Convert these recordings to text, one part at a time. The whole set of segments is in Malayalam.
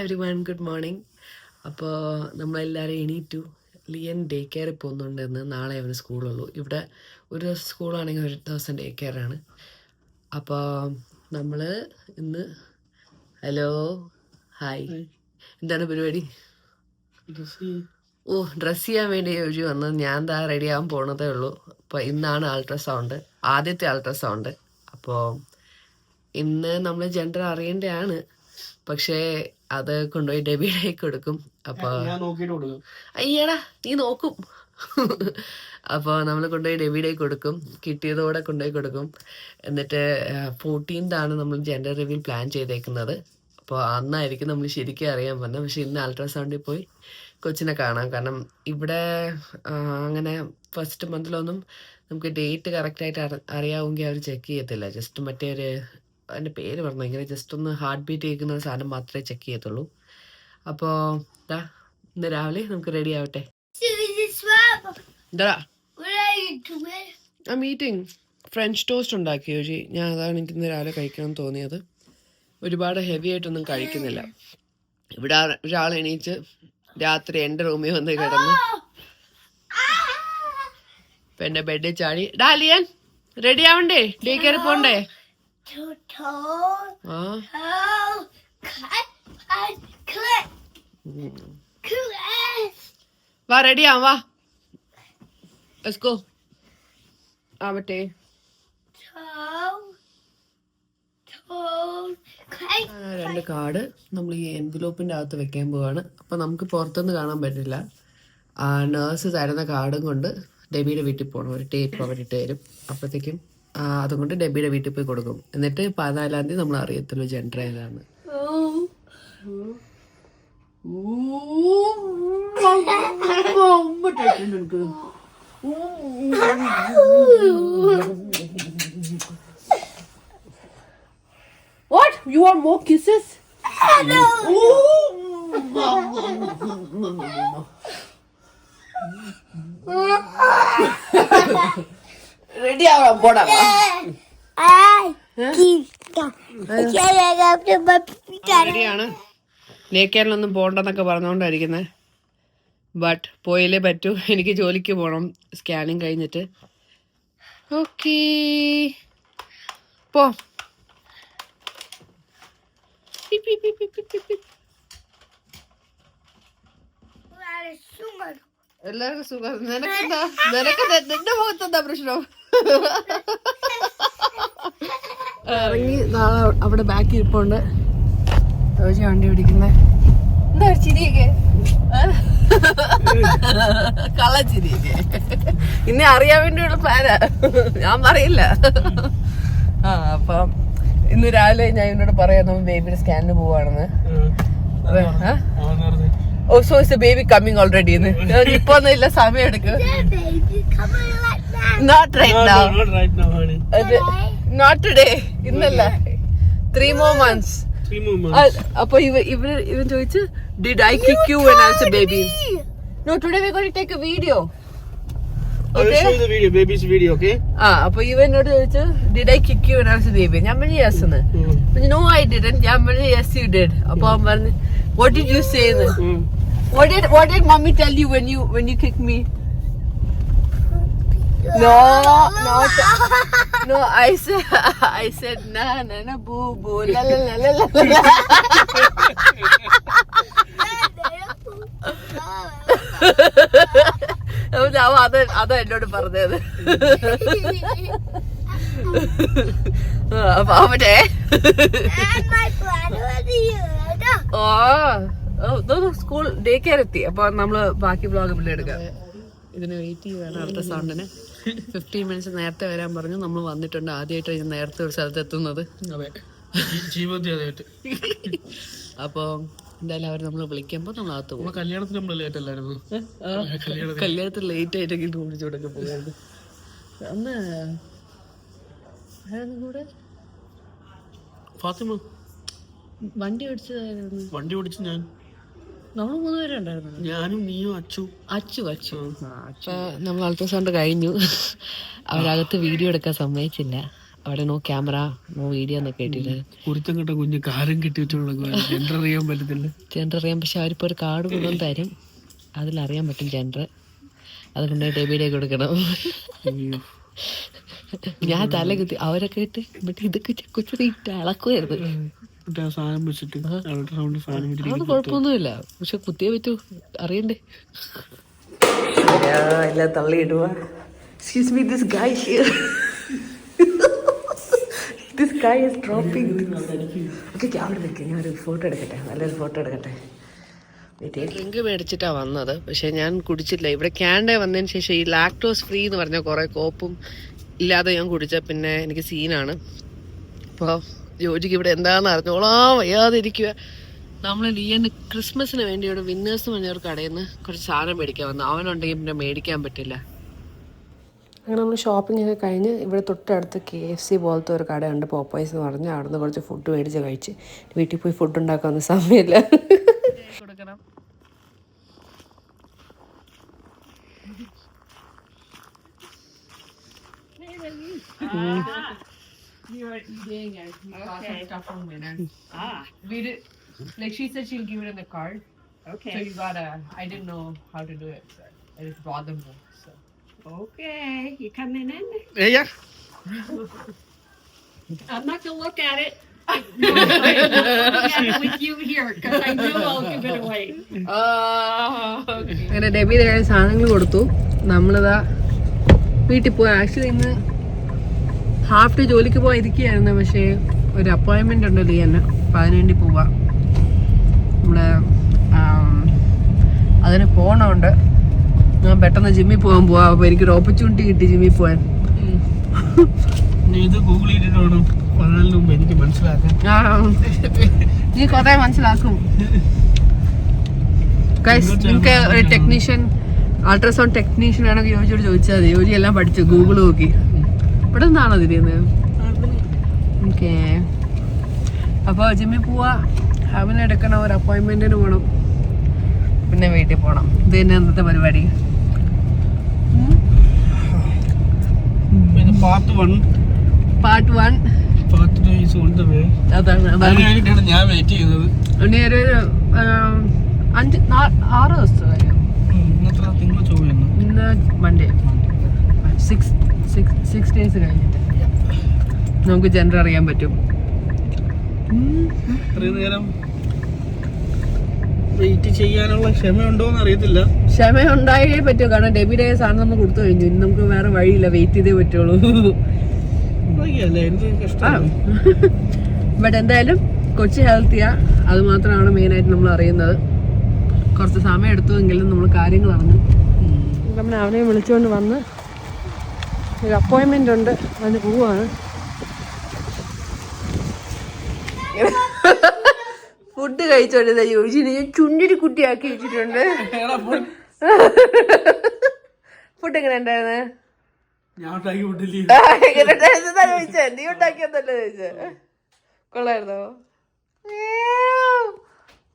എവരി വൺ ഗുഡ് മോർണിംഗ് അപ്പോൾ നമ്മളെല്ലാവരും എണീറ്റു. ലിയൻ ഡേ കെയറിൽ പോകുന്നുണ്ടെന്ന് നാളെ അവന് സ്കൂളുള്ളൂ. ഇവിടെ ഒരു ദിവസം സ്കൂളാണെങ്കിൽ ഒരു ദിവസം ഡേ കെയറാണ് അപ്പോൾ നമ്മൾ ഇന്ന് ഹലോ ഹായ്. എന്താണ് പരിപാടി? ഓ ഡ്രസ്സ് ചെയ്യാൻ വേണ്ടി ഒരു വന്നത് ഞാൻ എന്താ റെഡി ആവാൻ പോണതേ ഉള്ളൂ. അപ്പോൾ ഇന്നാണ് അൾട്രാസൗണ്ട് ആദ്യത്തെ അൾട്രാസൗണ്ട് അപ്പോൾ ഇന്ന് നമ്മൾ ജെൻഡർ അറിയേണ്ടതാണ്. പക്ഷേ അത് കൊണ്ടുപോയി ഡെബിയുടെ കൊടുക്കും. അപ്പൊ അയ്യടാ നീ നോക്കും. അപ്പോൾ നമ്മൾ കൊണ്ടുപോയി ഡെബിയുടെ കൊടുക്കും. കിട്ടിയതോടെ കൊണ്ടുപോയി കൊടുക്കും. എന്നിട്ട് ഫോർട്ടീൻത് ആണ് നമ്മൾ ജെൻഡർ റിവ്യൂ പ്ലാൻ ചെയ്തേക്കുന്നത്. അപ്പോൾ അന്നായിരിക്കും നമ്മൾ ശരിക്കും അറിയാൻ പറഞ്ഞത് പക്ഷെ ഇന്ന് അൾട്രാസൗണ്ടിൽ പോയി കൊച്ചിനെ കാണാം. കാരണം ഇവിടെ അങ്ങനെ ഫസ്റ്റ് മന്തിലൊന്നും നമുക്ക് ഡേറ്റ് കറക്റ്റായിട്ട് അറിയാമെങ്കിൽ അവർ ചെക്ക് ചെയ്യത്തില്ല. ജസ്റ്റ് മറ്റേ ഒരു അതിന്റെ പേര് പറഞ്ഞു. ഇങ്ങനെ ജസ്റ്റ് ഒന്ന് ഹാർട്ട് ബീറ്റ് കേൾക്കുന്ന സാധനം മാത്രമേ ചെക്ക് ചെയ്യത്തുള്ളൂ. അപ്പോൾ ദാ ഇന്ന് രാവിലെ നമുക്ക് റെഡി ആവട്ടെ. എന്താ ആ മീറ്റിംഗ് ഫ്രഞ്ച് ടോസ്റ്റ് ഉണ്ടാക്കി ചേച്ചി ഞാൻ അതാണ് എനിക്ക് ഇന്ന് രാവിലെ കഴിക്കണം തോന്നിയത്. ഒരുപാട് ഹെവി ആയിട്ടൊന്നും കഴിക്കുന്നില്ല. ഇവിടെ ഒരാൾ എണീച്ച് രാത്രി എന്റെ റൂമിൽ വന്ന് കിടന്നു ഇപ്പം എന്റെ ബെഡിൽ ചാടി. ഡാലിയൻ റെഡി ആവണ്ടേ? ഡേ കയറി പോണ്ടേ? ആ ഉം. വാ റെഡി ആവാം വാ. Let's go. ആവട്ടെ. ആ, രണ്ട് കാർഡ് നമ്മൾ ഈ എൻവലോപ്പിന്റെ അകത്ത് വെക്കാൻ പോവാണ്. അപ്പൊ നമുക്ക് പുറത്തുനിന്ന് കാണാൻ പറ്റില്ല. ആ നേഴ്സ് തരുന്ന കാർഡും കൊണ്ട് ഡെബിയുടെ വീട്ടിൽ പോകണം ഒരു ടേപ്പ് അവർ ഇട്ട് തരും. അപ്പോഴത്തേക്കും ആ, അതുകൊണ്ട് ഡെബിയുടെ വീട്ടിൽ പോയി കൊടുക്കും എന്നിട്ട് പതിനാലാം തീയതി നമ്മൾ അറിയത്തുള്ളൂ ജെൻഡർ ഏതാണ് What? You want more kisses? Ready ആവാം വാ. റെഡിയാണ് നേക്കാരിലൊന്നും പോണ്ടെന്നൊക്കെ പറഞ്ഞുകൊണ്ടായിരിക്കുന്നത് ബട്ട് പോയില്ലേ പറ്റൂ. എനിക്ക് ജോലിക്ക് പോകണം സ്കാനിങ് കഴിഞ്ഞിട്ട്. ഓക്കേ പോ. എല്ലാവർക്കും സുഖം. നിനക്കെന്താ? നിനക്കെന്താ? നിന്റെ മുഖത്തെന്താ പ്രശ്നം? ഇറങ്ങി അവിടെ ബാക്കി ഇരിപ്പുണ്ട്. വണ്ടി പിടിക്കുന്നേ എന്താ ഒരു ചിരിയൊക്കെ? കള്ളച്ചിരിയൊക്കെ ഇന്നെ അറിയാൻ വേണ്ടിയുള്ള പ്ലാനാ ഞാൻ പറയില്ല. ആ അപ്പം ഇന്ന് രാവിലെ ഞാൻ ഇന്നോട് പറയാം നമ്മൾ ബേബിയുടെ സ്കാനിന് പോവാണെന്ന്. ഓ so is baby coming already ഇപ്പൊ ഒന്നും ഇല്ല സമയം എടുക്കും. Not right now not today ഇന്നല്ല. ത്രീ മോർ മന്ത്സ് അപ്പൊ ഇവ ഇവൻ ഇവൻ ചോദിച്ചു did I kick you when as a baby no today we going take a video baby's video, okay? ആ അപ്പൊ ഇവനോട് ചോദിച്ചു did I kick you when as a baby ഞാൻ പറഞ്ഞു യെസ് എന്ന്. നോ ഐ ഡിഡൻ ഞാൻ പറഞ്ഞു യെസ് യു ഡിഡ് അപ്പൊ അവൻ പറഞ്ഞു വാട്ട് ഡിഡ് യു സേ എന്ന്. What did what did mummy tell you when you when you kick kicked No, not no. I said I said na na na boo boo la la la la la. la. അത് അത് അതാ എന്നോട് പറഞ്ഞത് പാവട്ടെ ഓ സ്കൂൾ ഡേ കെയർ എത്തി അപ്പൊ നമ്മൾ ബാക്കി ബ്ലോഗ് പിന്നെ എടുക്കാം ഇതിന് വെയിറ്റ് ചെയ്യുവാണ് അടുത്ത സൗണ്ടിന് ഫിഫ്റ്റീൻ മിനിറ്റ്സ് നേരത്തെ വരാൻ പറഞ്ഞു. നമ്മൾ വന്നിട്ടുണ്ട് ആദ്യമായിട്ട് ഞാൻ നേരത്തെ ഒരു സ്ഥലത്ത് എത്തുന്നത് അതെ. ജീവിതത്തിൽ അതായിട്ട് അപ്പോൾ എന്തായാലും അവർ നമ്മൾ വിളിക്കുമ്പോൾ നമ്മൾ അകത്ത് പോകും നമ്മളെ കല്യാണത്തിന്. നമ്മൾ ലേറ്റ് അല്ലായിരുന്നു കല്യാണത്തിൽ ലേറ്റ് ആയിട്ടെങ്കിലും വിളിച്ചോടൊക്കെ പോകാറുണ്ട് അന്ന് കൂടെ? ഫാത്തിമ. വണ്ടി ഓടിച്ചതായിരുന്നു. വണ്ടി ഓടിച്ചു ഞാൻ. നമ്മൾ മൂന്ന് ഉണ്ടായിരുന്നു ഞാനും നീയും അച്ചു. അച്ചു അച്ചു. നമ്മൾ അൾട്രാസൗണ്ട് കഴിഞ്ഞു. അവരകത്ത് വീഡിയോ എടുക്കാൻ സമ്മതിച്ചില്ല. അവിടെ നോ ക്യാമറ നോ വീഡിയോ എന്നൊക്കെ ഇട്ടിട്ട് കുരുത്തം കിട്ട കുഞ്ഞ് കാലം കെട്ടി വെച്ചോളൂ ജെൻഡർ അറിയാൻ പറ്റത്തില്ല. ജെൻഡർ അറിയാൻ പക്ഷെ അവരിപ്പോ ഒരു കാർഡ് കൊണ്ടുവന്ന് തരും. അതിലറിയാൻ പറ്റും ജെൻഡർ അത് കൊണ്ടുപോയി ഡെബിയുടെ കൊടുക്കണം. ഞാൻ തല കുത്തി അവരൊക്കെ ഇട്ട് മറ്റേ ഇതൊക്കെ കൊച്ചു ഇട്ട് അളക്കുമായിരുന്നു ആ സാധനം വെച്ചിട്ട് അൾട്രാസൗണ്ട് സാധനം കുഴപ്പമൊന്നുമില്ല. പക്ഷെ കുത്തിയെ പറ്റൂ. അറിയണ്ടേ? എല്ലാം തള്ളിയിടുക excuse me this guy here this guy is dropping okay അവിടെ നിൽക്കുക ഞാൻ ഒരു ഫോട്ടോ എടുക്കട്ടെ. നല്ലൊരു ഫോട്ടോ എടുക്കട്ടെ. ഡ്രിങ്ക് മേടിച്ചിട്ടാ വന്നത്. പക്ഷെ ഞാൻ കുടിച്ചില്ല. ഇവിടെ ക്യാൻഡേ വന്നതിന് ശേഷം ഈ ലാക്ടോസ് ഫ്രീ എന്ന് പറഞ്ഞ കൊറേ കോപ്പും ഇല്ലാതെ ഞാൻ കുടിച്ച പിന്നെ എനിക്ക് സീനാണ് അപ്പോൾ ജോജിക്ക് ഇവിടെ എന്താന്ന് അറിഞ്ഞോളാ വയ്യാതെ ഇരിക്കുക നമ്മൾ ലിയന് ക്രിസ്മസിന് വേണ്ടി ഇവിടെ വിന്നേഴ്സ് പറഞ്ഞ ഒരു കടയിൽ നിന്ന് കുറച്ച് സാധനം മേടിക്കാൻ വന്നു. അവനുണ്ടെങ്കിൽ പിന്നെ മേടിക്കാൻ പറ്റില്ല. അങ്ങനെ നമ്മൾ ഷോപ്പിംഗ് ഒക്കെ കഴിഞ്ഞ് ഇവിടെ തൊട്ടടുത്ത് കെ എഫ് സി പോലത്തെ ഒരു കടയുണ്ട്. പോപ്പോയ്സ് എന്ന് പറഞ്ഞ് അവിടുന്ന് കുറച്ച് ഫുഡ് മേടിച്ച് കഴിച്ച് വീട്ടിൽ പോയി ഫുഡ് ഉണ്ടാക്കാവുന്ന സമയമില്ല. കൊടുക്കണം. You are eating and Okay. got some stuff from winner. Ah, We did, like she said she'll give it in the card. Okay. So you gotta, I didn't know how to do it. So I just brought them home. So. Okay, you coming in? Yeah. I'm not gonna look at it. I'm looking at it with you here, because I know I'll give it away. അങ്ങനെ ഡെബി തരാൻ സാധനങ്ങൾ കൊടുത്തു നമ്മളിതാ വീട്ടിൽ പോയി ആക്ച്വലി ഇന്ന് ഹാഫ് ഡേ ജോലിക്ക് പോയി ഇരിക്കുകയായിരുന്നു പക്ഷേ ഒരു അപ്പോയിൻമെന്റ് ഉണ്ട് എന്നെ അപ്പം അതിന് വേണ്ടി പോവാ. നമ്മുടെ ആം, അതിന് പോകണമുണ്ട് ഞാൻ പെട്ടെന്ന് ജിമ്മിൽ പോകാൻ പോവാം. അപ്പോൾ എനിക്കൊരു ഓപ്പർച്യൂണിറ്റി കിട്ടി ജിമ്മിൽ പോകാൻ ഇത് ഗൂഗിൾ എനിക്ക് മനസ്സിലാക്കാൻ. നീ കൊറേ മനസ്സിലാക്കും. നിങ്ങൾക്ക് ഒരു ടെക്നീഷ്യൻ അൾട്രാസൗണ്ട് ടെക്നീഷ്യൻ ആണെങ്കിൽ യോജിയോട് ചോദിച്ചാൽ മതി. ജോലി എല്ലാം പഠിച്ചു. ഗൂഗിൾ നോക്കി. ഇവിടെ നിന്നാണോ തിരിയുന്നത് ഓക്കെ. അപ്പോൾ ജിമ്മി പോവാ. അവന് എടുക്കണം ഒരു അപ്പോയിൻമെന്റിന് പോകണം പിന്നെ വീട്ടിൽ പോകണം ഇത് തന്നെ അന്നത്തെ പരിപാടി. പാർട്ട് വൺ പാർട്ട് വൺ ഞാൻ വെയിറ്റ് ചെയ്യുന്നത് ഇനി ഒരു അഞ്ച് നാ- ആറ് ദിവസം കഴിയും ഉം, ഇന്നത്ര തിങ്കൾ ചൊവ്വയെന്ന് ഇന്ന്. Monday six six six days കഴിഞ്ഞിട്ട് നമുക്ക് ജനറൽ അറിയാൻ പറ്റും. ഇത്രയും നേരം വെയിറ്റ് ചെയ്യാനുള്ള ക്ഷമയുണ്ടോ എന്ന് അറിയത്തില്ല. ക്ഷമ ഉണ്ടായേ പറ്റൂ. കാരണം ഡെബിയുടെ സാധനം നമ്മൾ കൊടുത്തു കഴിഞ്ഞു. ഇനി നമുക്ക് വേറെ വഴിയില്ല. വെയിറ്റ് ചെയ്തേ പറ്റുള്ളൂ. ബട്ട് എന്തായാലും കൊച്ചി ഹെൽത്തിയാ അത് മാത്രമാണ് മെയിനായിട്ട് നമ്മൾ അറിയുന്നത്. കുറച്ച് സമയം എടുത്തുവെങ്കിലും നമ്മൾ കാര്യങ്ങൾ അറിഞ്ഞു. അവനെ വിളിച്ചുകൊണ്ട് വന്ന് ഒരു അപ്പോയിൻമെന്റ് ഉണ്ട്. അതിന് പോവാണ്. ഫുഡ് കഴിച്ചോണ്ട് യോജിനെ ഞാൻ ചുണ്ടിരി കുട്ടിയാക്കി വെച്ചിട്ടുണ്ട്. ഫുഡ് എങ്ങനെ ഉണ്ടായിരുന്നു? നീ ഉണ്ടാക്കിയതല്ലേ ചോദിച്ചേ. കൊള്ളായിരുന്നോ?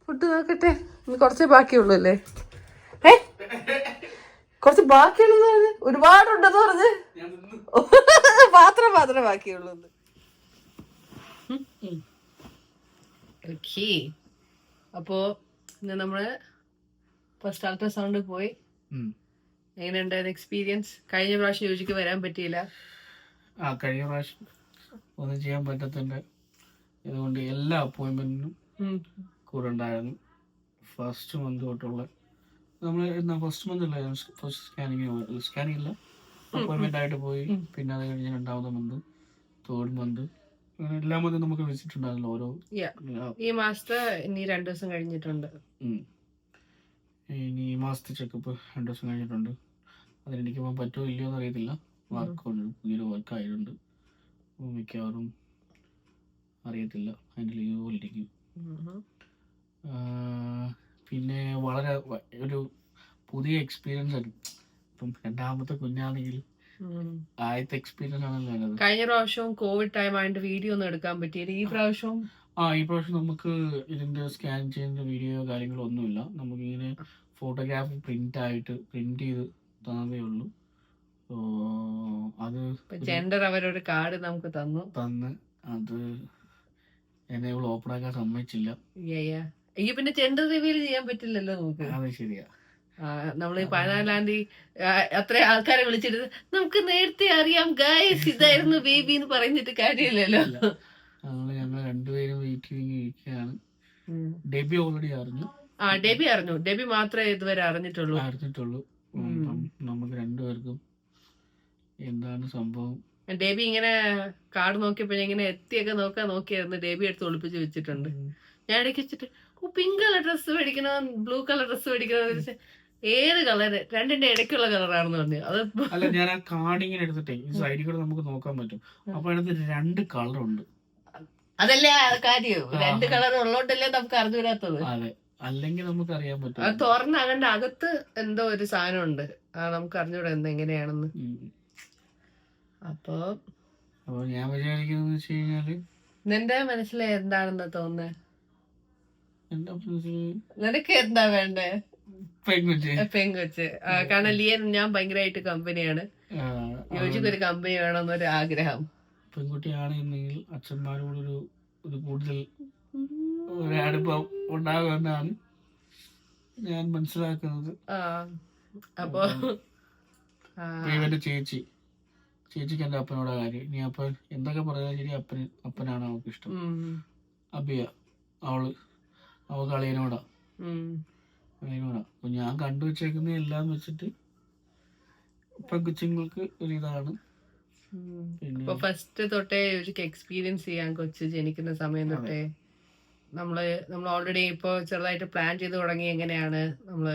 ഫുഡ് നോക്കട്ടെ. ഇനി കുറച്ചേ ബാക്കിയുള്ളൂ അല്ലേ? ഏ കുറച്ച് ബാക്കിയുള്ളൂ പറഞ്ഞ് ഒരുപാടുണ്ടെന്ന് പറഞ്ഞ്. പാത്രം മാത്രമേ ബാക്കിയുള്ളൂ അപ്പോ നമ്മൾ ഫസ്റ്റ് അൾട്രാസൗണ്ട് പോയി. എങ്ങനെ ഉണ്ടായിരുന്നു എക്സ്പീരിയൻസ് കഴിഞ്ഞ പ്രാവശ്യം യോജിക്ക് വരാൻ പറ്റിയില്ല. ആ കഴിഞ്ഞ പ്രാവശ്യം ഒന്നും ചെയ്യാൻ പറ്റത്തില്ല. ഇതുകൊണ്ട് എല്ലാ അപ്പോയിന്റ്മെന്റിനും. കൂടെ ഉണ്ടായിരുന്നു. ഫസ്റ്റ് മന്ത് തൊട്ടുള്ള നമ്മൾ ഫസ്റ്റ് മന്ത് അല്ല ഫസ്റ്റ് സ്കാനിങ് സ്കാനിങ് ഇല്ല. അപ്പോയിൻമെന്റ് ആയിട്ട് പോയി. പിന്നെ അത് കഴിഞ്ഞ് രണ്ടാമത്തെ മന്ത് തേർഡ് മന്ത് എല്ലാ മന്തും നമുക്ക് വിസിറ്റ് ഓരോ. ഈ മാസത്തെ ഇനി രണ്ടു ദിവസം കഴിഞ്ഞിട്ടുണ്ട്. ഇനി ഈ മാസത്തെ ചെക്കപ്പ് രണ്ടു ദിവസം കഴിഞ്ഞിട്ടുണ്ട്. അതിനെനിക്ക് പോകാൻ പറ്റുമോ ഇല്ലയോ എന്ന് അറിയത്തില്ല വർക്ക് പുതിയൊരു വർക്ക് ആയിട്ടുണ്ട്. മിക്കവാറും അറിയത്തില്ല. അതിന്റെ ലീവ് പോലിരിക്കും. പിന്നെ വളരെ ഒരു പുതിയ എക്സ്പീരിയൻസ് ആണ് ഇപ്പം രണ്ടാമത്തെ കുഞ്ഞാണെങ്കിൽ. ആദ്യത്തെ എക്സ്പീരിയൻസ് ആണല്ലോ കഴിഞ്ഞ പ്രാവശ്യവും കോവിഡ് ടൈം ആയിട്ട് വീഡിയോ ഒന്നും എടുക്കാൻ പറ്റിയില്ല. ഈ പ്രാവശ്യവും ആ ഈ പ്രാവശ്യം നമുക്ക് ഇതിന്റെ സ്കാൻ ചെയ്യുന്ന വീഡിയോ കാര്യങ്ങളോ ഒന്നുമില്ല. നമുക്ക് ഇങ്ങനെ ഫോട്ടോഗ്രാഫ് പ്രിന്റ് ആയിട്ട് പ്രിന്റ് ചെയ്ത് തന്നതേ ഉള്ളൂ. അത് ജെൻഡർ അവരൊരു കാർഡ് നമുക്ക് തന്നു. തന്ന്. അത് എന്നെ ഓപ്പൺ ആക്കാൻ സമ്മതിച്ചില്ല. Yeah. പിന്നെ ജെൻഡർ റിവീൽ ചെയ്യാൻ പറ്റില്ലല്ലോ നമുക്ക്. അത് ശരിയാ. നമ്മൾ നമ്മൾ ഈ പതിനാലാം തീയതി അത്ര ആൾക്കാരെ വിളിച്ചിട്ട് നമുക്ക് നേരത്തെ അറിയാം ഗായസ് ഇതായിരുന്നു ബേബി എന്ന് പറഞ്ഞിട്ട് കാര്യമില്ലല്ലോ. അതുകൊണ്ട് ഞങ്ങൾ രണ്ടുപേരും വെയിറ്റ് ചെയ്ത് ഇരിക്കുകയാണ് ഉം. ഡെബി ഓൾറെഡി അറിഞ്ഞു. ആ ഡെബി അറിഞ്ഞു. ഡെബി മാത്രമേ ഇതുവരെ അറിഞ്ഞിട്ടുള്ളൂ. അറിഞ്ഞിട്ടുള്ളൂ. നമുക്ക് രണ്ടുപേർക്കും എന്താണ് സംഭവം? ഡെബി ഇങ്ങനെ കാർഡ് നോക്കിയപ്പോ ഇങ്ങനെ എത്തിയൊക്കെ നോക്കാൻ നോക്കിയായിരുന്നു. ഡെബി എടുത്ത് ഒളിപ്പിച്ച് വെച്ചിട്ടുണ്ട്. ഞാൻ ഇടയ്ക്ക് വെച്ചിട്ട് പിങ്ക് കളർ ഡ്രസ്സ് മേടിക്കണോ? ബ്ലൂ കളർ ഡ്രസ്സ് മേടിക്കണോ ഏത് കളറ് രണ്ടിന്റെ ഇടയ്ക്കുള്ള കളറാണെന്ന് പറഞ്ഞു. അത് അല്ല ഞാൻ ആ കാർഡ് ഇങ്ങനെ എടുത്തിട്ടേ ഈ സൈഡിൽ കൂടെ നമുക്ക് നോക്കാൻ പറ്റും. അപ്പൊ അതിനകത്ത് രണ്ട് കളർ ഉണ്ട്. അതല്ലേ കാര്യം? രണ്ട് കളർ ഉള്ളോണ്ടല്ലേ നമുക്ക് അറിഞ്ഞുവരാത്തത് അതെ. അല്ലെങ്കിൽ നമുക്ക് അറിയാൻ പറ്റും. തുറന്ന് അങ്ങനെ അകത്ത് എന്തോ ഒരു സാധനം ഉണ്ട് ആ നമുക്ക് അറിഞ്ഞൂടെ എന്ത് എങ്ങനെയാണെന്ന്. അപ്പൊ ഞാൻ വിചാരിക്കുന്നത് നിന്റെ മനസ്സിൽ എന്താണെന്ന് തോന്നുന്നത് നിനക്ക് എന്താ വേണ്ടേ? പെങ്കുച്ച് കാരണം ലിയൻ ഞാൻ ഭയങ്കരമായിട്ട് കമ്പനിയാണ്. യോജിക്കൊരു യോജിക്ക് ഒരു കമ്പനി വേണമെന്നൊരു ആഗ്രഹം പെൺകുട്ടിയാണ് എന്നെങ്കിൽ അച്ഛന്മാരോടൊരു ഒരു കൂടുതൽ ഒരു അടുപ്പം ഉണ്ടാകുമെന്നാണ് ഞാൻ മനസ്സിലാക്കുന്നത്. അപ്പോ ഇവന്റെ ചേച്ചി. ചേച്ചിക്ക് എന്റെ അപ്പനോട് കാര്യം. ഇനി അപ്പൻ എന്തൊക്കെ പറയാൻ ശരി അപ്പന് അപ്പനാണ് അവൾക്ക് ഇഷ്ടം അബിയ അവൾ. അവൾക്ക് അളിയനോടാ. അളിയനോടാ അപ്പൊ ഞാൻ കണ്ടുവച്ചേക്കുന്ന എല്ലാം വെച്ചിട്ട് പെൺകുച്ചുങ്ങൾക്ക് ഒരിതാണ്. ഫസ്റ്റ് തൊട്ടേ ഒരു എക്സ്പീരിയൻസ് ചെയ്യാൻ കൊച്ചു ജനിക്കുന്ന സമയം തൊട്ടേ. നമ്മൾ നമ്മൾ ഓൾറെഡി ഇപ്പൊ ചെറുതായിട്ട് പ്ലാൻ ചെയ്ത് തുടങ്ങി എങ്ങനെയാണ് നമ്മൾ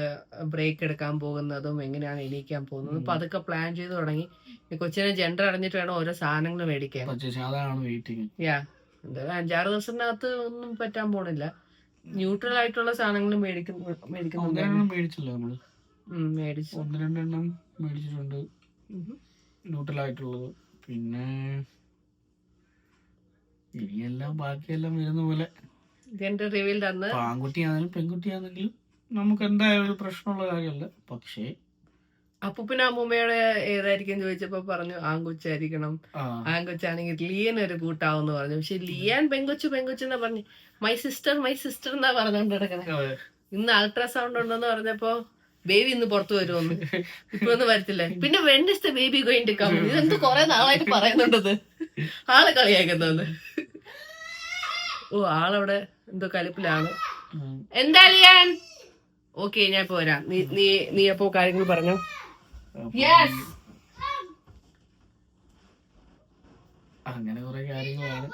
ബ്രേക്ക് എടുക്കാൻ പോകുന്നതും എങ്ങനെയാണ് എണീക്കാൻ പോകുന്നതും. അപ്പൊ അതൊക്കെ പ്ലാൻ ചെയ്ത് തുടങ്ങി. കൊച്ചിനെ ജെൻഡർ അറിഞ്ഞിട്ട് വേണം ഓരോ സാധനങ്ങൾ മേടിക്കാൻ. യാ എന്തായാലും അഞ്ചാറ് ദിവസത്തിനകത്ത് ഒന്നും പറ്റാൻ പോണില്ല. ന്യൂട്രൽ ആയിട്ടുള്ള സാധനങ്ങൾ മേടിക്കുന്നുണ്ട്. ഒന്ന് രണ്ടെണ്ണം മേടിച്ചിട്ടുണ്ട്. ന്യൂട്രൽ ആയിട്ടുള്ളത്. പിന്നെ ഇനിയെല്ലാം ബാക്കിയെല്ലാം വരുന്ന പോലെ. ജെൻഡർ ആണെങ്കിലും പെൺകുട്ടി ആണെങ്കിലും നമുക്ക് എന്തായാലും ഒരു പ്രശ്നമുള്ള കാര്യമല്ല. പക്ഷേ അപ്പൂപ്പനും അമ്മൂമ്മയുടെ ഏതായിരിക്കും ചോദിച്ചപ്പോ പറഞ്ഞു ആൺകൊച്ചായിരിക്കണം. ആങ്കൊച്ചാണെങ്കിൽ ലിയൻ ഒരു കൂട്ടാവെന്ന് പറഞ്ഞു. പക്ഷെ ലിയാൻ പെങ്കൊച്ചു പെങ്കൊച്ചു എന്നാ പറഞ്ഞു മൈ സിസ്റ്റർ മൈ സിസ്റ്റർ എന്നാ പറഞ്ഞോണ്ട് കിടക്കണേ. ഇന്ന് അൾട്രാസൗണ്ട് ഉണ്ടെന്ന് പറഞ്ഞപ്പോ ബേബി ഇന്ന് പുറത്തു വരുമെന്ന് ഇപ്പൊ ഒന്നും വരത്തില്ല. പിന്നെ വെൻഡിസ് ബേബി ഗോയിന്റ് കം ഇതെന്ത് കൊറേ നാളായിട്ട് പറയുന്നുണ്ടത് ആൾ കളിയാക്കുന്നത് ഓ ആളവിടെ എന്തോ കലിപ്പിലാണ്. എന്താ ലിയാൻ? ഓക്കെ ഞാൻ പോരാ. നീ നീ നീ അപ്പോ കാര്യങ്ങൾ പറഞ്ഞു. അങ്ങനെ കുറെ കാര്യങ്ങളാണ്.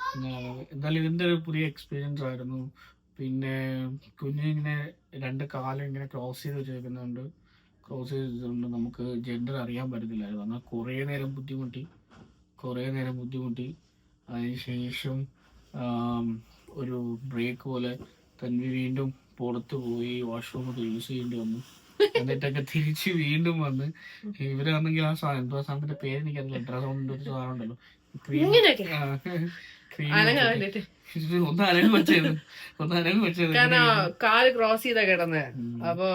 എന്തായാലും ഇതിന്റെ ഒരു പുതിയ എക്സ്പീരിയൻസ് ആയിരുന്നു. പിന്നെ കുഞ്ഞിങ്ങനെ രണ്ട് കാലം ഇങ്ങനെ ക്രോസ് ചെയ്ത് വെച്ചേക്കുന്നുണ്ട്. ക്രോസ് ചെയ്തിട്ടുണ്ട് നമുക്ക് ജെൻഡർ അറിയാൻ പറ്റത്തില്ലായിരുന്നു. എന്നാൽ കുറേ നേരം ബുദ്ധിമുട്ടി. കുറേ നേരം ബുദ്ധിമുട്ടി. അതിനുശേഷം ഒരു ബ്രേക്ക് പോലെ തന്നെ വീണ്ടും പുറത്ത് പോയി വാഷ്റൂമൊക്കെ യൂസ് ചെയ്യേണ്ടി വന്നു. എന്നിട്ടൊക്കെ തിരിച്ച് വീണ്ടും വന്ന് ഇവരാണെങ്കിൽ ആ സാധനം എന്തോ സാധനത്തിന്റെ പേര് എനിക്കറിയില്ല. അൾട്രാസൗണ്ട് ഒരു സാധനം ഉണ്ടല്ലോ. ഒന്ന് അരങ്ങ് വെച്ചത് ഒന്ന് അരങ്ങ് വെച്ചത് കാൽ ക്രോസ് ചെയ്താ കിടന്നേ. അപ്പൊ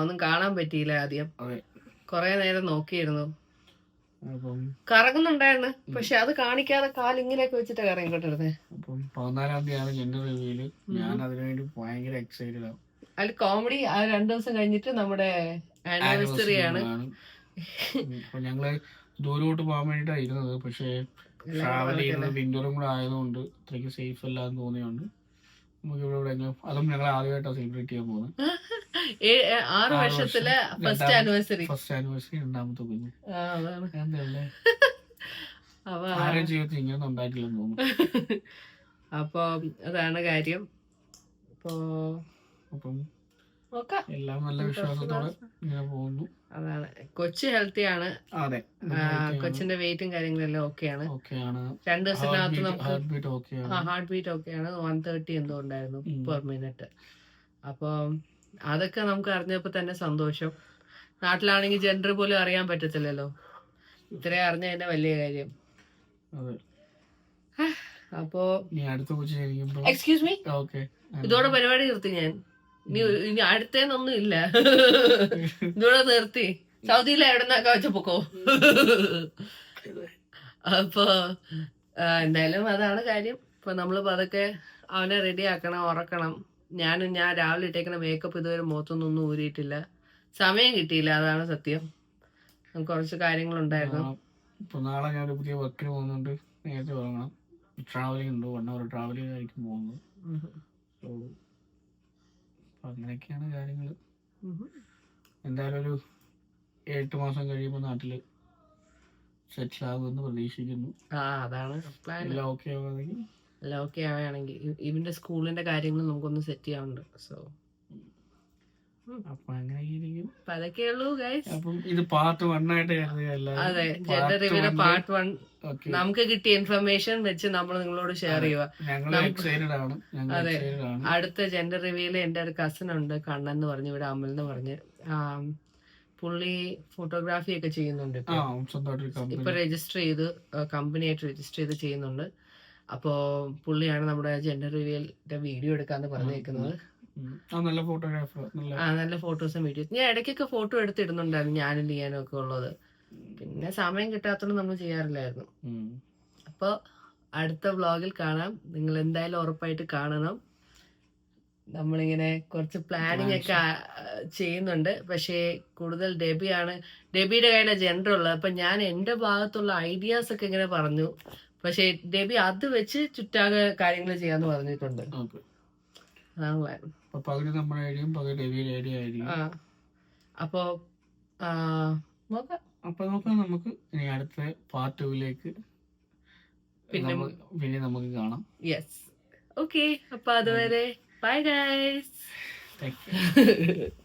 ഒന്നും കാണാൻ പറ്റിയില്ല ആദ്യം. കൊറേ നേരം നോക്കിയിരുന്നു. കറങ്ങുന്നുണ്ടായിരുന്നു. പക്ഷെ അത് കാണിക്കാതെ കാലിങ്ങനെയൊക്കെ വെച്ചിട്ടാ കറങ്ങിക്കൊണ്ടിരുന്നേ. അപ്പം പതിനാലാം തീയതിയാണ് ജെൻഡർ റിവ്യൂൽ ഞാൻ അതിനുവേണ്ടി ഭയങ്കര എക്സൈറ്റഡ് ആണ് അതിൽ കോമഡി ആ രണ്ടു ദിവസം കഴിഞ്ഞിട്ട് നമ്മുടെ ആനിവേഴ്സറി ആണ്. ഞങ്ങൾ ദൂരോട്ട് പോകാൻ വേണ്ടിട്ടായിരുന്നത് പക്ഷേ ട്രാവൽ ചെയ്യുന്നത് വിൻഡോറും കൂടെ ആയതുകൊണ്ട് അത്രയ്ക്ക് സേഫ് അല്ല എന്ന് തോന്നിയോണ്ട് നമുക്ക് ഇവിടെ അതും ഞങ്ങൾ ആദ്യമായിട്ടാണ് സെലിബ്രേറ്റ് ചെയ്യാൻ പോകുന്നത് ആറ് വർഷത്തിലെ ഫസ്റ്റ് ആനിവേഴ്സറി ഫസ്റ്റ് ആനിവേഴ്സറി രണ്ടാമത്തെ കുഞ്ഞ്. എന്തല്ലേ? ആരും ജീവിതത്തിൽ ഇങ്ങനെ ഉണ്ടായിട്ടില്ലെന്ന് തോന്നുന്നു. അപ്പൊ അതാണ് കാര്യം. അപ്പോ അപ്പം എല്ലാം നല്ല വിശ്വാസത്തോടെ ഇങ്ങനെ പോകുന്നു. അതാണ്. കൊച്ചു ഹെൽത്തി ആണ്. അതെ. കൊച്ചിന്റെ വെയിറ്റും കാര്യങ്ങളെല്ലാം ഓക്കെയാണ് ആണ്. രണ്ടു ദിവസത്തിനകത്ത് നമുക്ക് ഹാർട്ട് ബീറ്റ് ഓക്കെയാണ് വൺ തേർട്ടി എന്തോ ഉണ്ടായിരുന്നു. പെർ മിനിറ്റ് അപ്പം അതൊക്കെ നമുക്ക് അറിഞ്ഞപ്പോ തന്നെ സന്തോഷം. നാട്ടിലാണെങ്കിൽ ജെൻഡർ പോലും അറിയാൻ പറ്റത്തില്ലല്ലോ. ഇത്രയും അറിഞ്ഞ തന്നെ വലിയ കാര്യം. അപ്പോ എക്സ്ക്യൂസ് മീ ഓക്കെ ഇതോടെ പരിപാടി നിർത്തി ഞാൻ. ഇനി ഇനി അടുത്തേന്നൊന്നും ഇല്ല. ഇതോടെ നിർത്തി. സൗദിയിൽ എവിടെന്നൊക്കെ വെച്ച പൊക്കോ? അപ്പൊ എന്തായാലും അതാണ് കാര്യം. ഇപ്പൊ നമ്മൾ പതൊക്കെ അവനെ റെഡി ആക്കണം ഉറക്കണം. ഞാനും ഞാൻ രാവിലെ ഇട്ടേക്കുന്ന മേക്കപ്പ് ഇതുവരെ മുഖത്തൊന്നും ഒന്നും ഊരിയിട്ടില്ല. സമയം കിട്ടിയില്ല അതാണ് സത്യം. കുറച്ച് കാര്യങ്ങളുണ്ടായിരുന്നു. ഇപ്പൊ നാളെ ഞാൻ ഒരു പുതിയ വർക്കിന് പോകുന്നുണ്ട്. നേരത്തെ ഉറങ്ങണം. ട്രാവലിംഗ് ഉണ്ട്. വൺ അവർ ട്രാവലിംഗ് ആയിരിക്കും പോകുന്നത്. അങ്ങനെയൊക്കെയാണ് കാര്യങ്ങൾ. എന്തായാലും ഒരു എട്ട് മാസം കഴിയുമ്പോൾ നാട്ടിൽ സെറ്റിൽ ആകുമെന്ന് പ്രതീക്ഷിക്കുന്നു. ആ അതാണ് എല്ലാം ഓക്കെ ആവുകയാണെങ്കിൽ. എല്ലാം ഓക്കെ ആവുകയാണെങ്കിൽ ഇവന്റെ സ്കൂളിന്റെ കാര്യങ്ങൾ നമുക്കൊന്ന് സെറ്റ് ചെയ്യാനുണ്ട്. സോ അപ്പൊ അങ്ങനെ ഇരിക്കും. അപ്പൊ അതൊക്കെ ഉള്ളൂ ഗൈസ് അപ്പം ഇത് പാർട്ട് വൺ ആയിട്ട് അതെ ജെൻഡർ പാർട്ട് വൺ നമുക്ക് കിട്ടിയ ഇൻഫർമേഷൻ വെച്ച് നമ്മൾ നിങ്ങളോട് ഷെയർ ചെയ്യുക. ഞങ്ങൾ എക്സൈറ്റഡ് ആണ്. ഞങ്ങൾ അതെ. ആണ്. അടുത്ത ജെൻഡർ റിവ്യൂൽ എന്റെ ഒരു കസിൻ ഉണ്ട് കണ്ണൻ എന്ന് പറഞ്ഞു ഇവിടെ അമൽ എന്ന് പറഞ്ഞ്. ആം, പുള്ളി ഫോട്ടോഗ്രാഫി ഒക്കെ ചെയ്യുന്നുണ്ട് ആ ഇപ്പൊ സ്വന്തമായിട്ട് ഒരു ഇപ്പൊ കമ്പനി രജിസ്റ്റർ ചെയ്ത് കമ്പനി ആയിട്ട് രജിസ്റ്റർ ചെയ്ത് ചെയ്യുന്നുണ്ട്. അപ്പോ പുള്ളിയാണ് നമ്മുടെ ജെൻഡർ റിവ്യൂലിന്റെ വീഡിയോ എടുക്കാന്ന് പറഞ്ഞേക്കുന്നത്. നല്ല ഫോട്ടോഗ്രാഫർ നല്ല ആ നല്ല ഫോട്ടോസും വീഡിയോസും ഞാൻ ഇടയ്ക്കൊക്കെ ഫോട്ടോ എടുത്തിടുന്നുണ്ടായിരുന്നു ഞാനും ലിയാനും ഒക്കെ ഉള്ളത്. പിന്നെ സമയം കിട്ടാത്തതുകൊണ്ട് നമ്മൾ ചെയ്യാറില്ലായിരുന്നു. അപ്പൊ അപ്പോൾ അടുത്ത വ്ളോഗിൽ കാണാം. നിങ്ങൾ എന്തായാലും ഉറപ്പായിട്ട് കാണണം. നമ്മളിങ്ങനെ കുറച്ച് പ്ലാനിങ് ഒക്കെ ചെയ്യുന്നുണ്ട്. പക്ഷേ കൂടുതൽ ഡെബിയാണ് ഡെബിയുടെ കയ്യിലെ ജെൻഡർ ഉള്ളത്. അപ്പൊ ഞാൻ എന്റെ ഭാഗത്തുള്ള ഐഡിയാസ് ഒക്കെ ഇങ്ങനെ പറഞ്ഞു. പക്ഷേ ഡെബി അത് വെച്ച് ചുറ്റാകെ കാര്യങ്ങൾ ചെയ്യാന്ന് പറഞ്ഞിട്ടുണ്ട്. അതാണ് പ്ലാൻ പകുതി നമ്മുടെ ഐഡിയും പകുതി ഡെവിയുടെ ഐഡിയ ആയിരിക്കും. അപ്പോ അപ്പൊ നോക്കാം നമുക്ക് ഇനി അടുത്ത പാർട്ട് ടൂവിലേക്ക് പിന്നെ- പിന്നെ നമുക്ക് കാണാം. യെസ് ഓക്കെ അപ്പൊ അതുവരെ. Bye guys thank you.